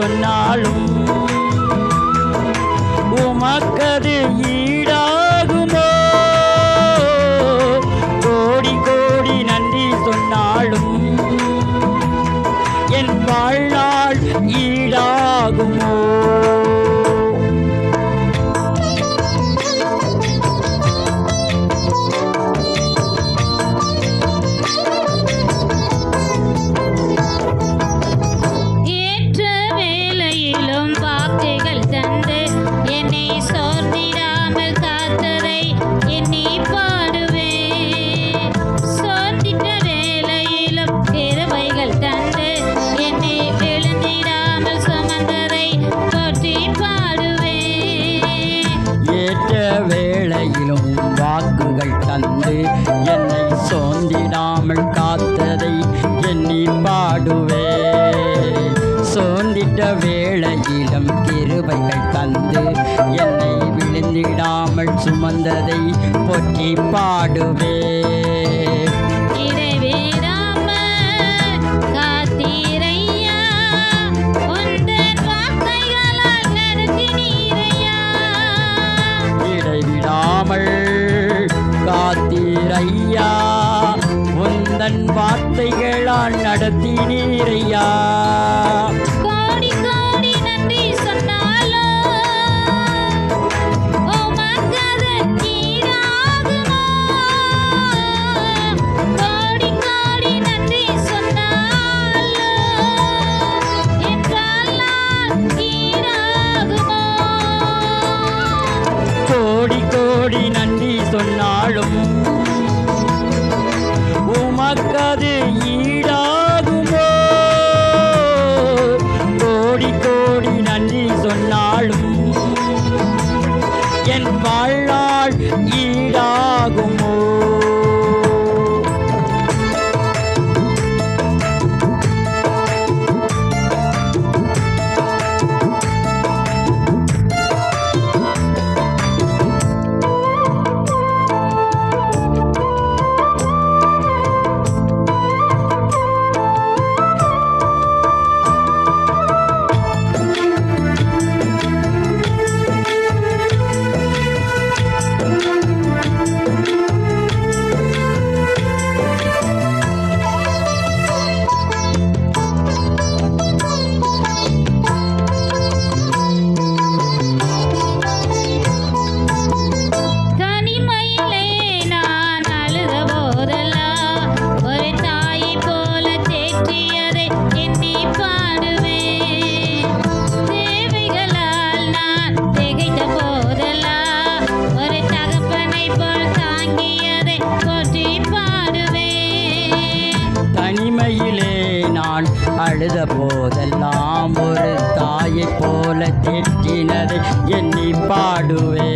சொன்னாலும் உமக்கது ஈடாகுமோ? கோடி கோடி நன்றி சொன்னாலும் என் வாழ்நாள் பாடுவேன் சோர்ந்திட்ட வேளையிலும் கிருபைகள் தந்து என்னை விழுந்திடாமல் சுமந்ததை போற்றி பாடுவேன் ஐயா உன்னை தீட்டினதை எண்ணி பாடுவே.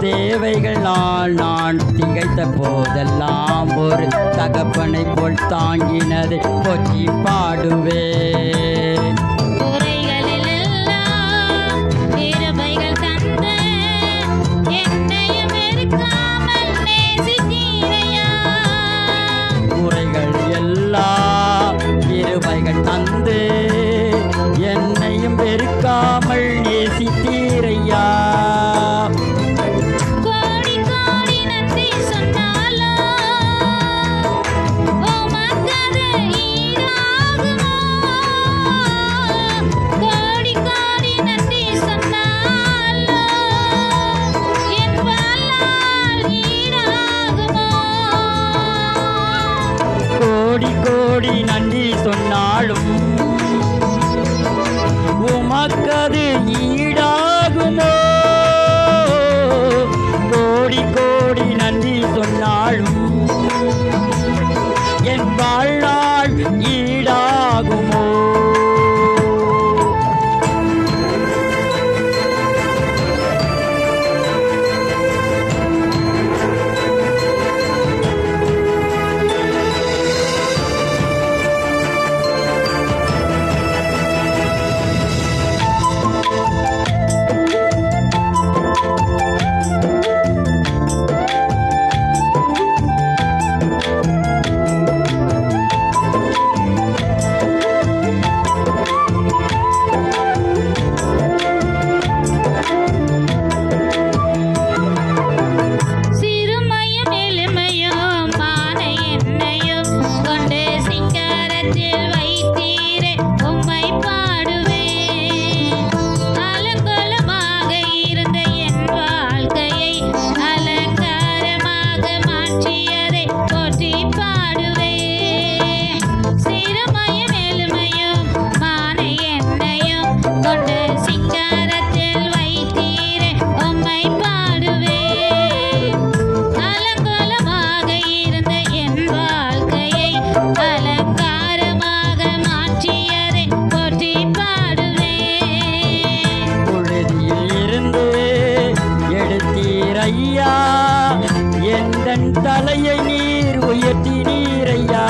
தேவைகள் நாள் நான் திகைத்த போதெல்லாம் ஒரு தகப்பனை போல் தாங்கினதை போற்றி பாடுவே. பெருக்காம. ஐயா. எந்தன் தலையை நீர் உயர்த்தி நீரையா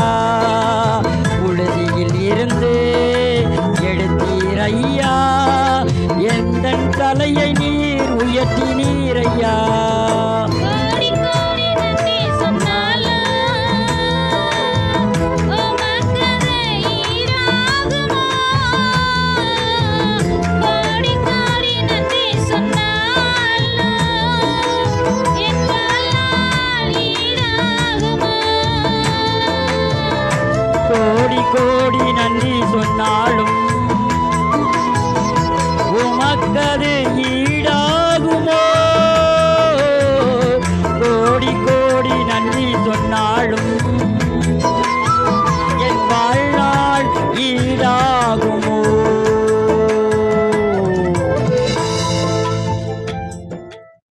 உழுதியில் இருந்து எழுத்தீர் ஐயா. எந்தன் தலையை நீர் உயர்த்தி நீரையா சொன்னால்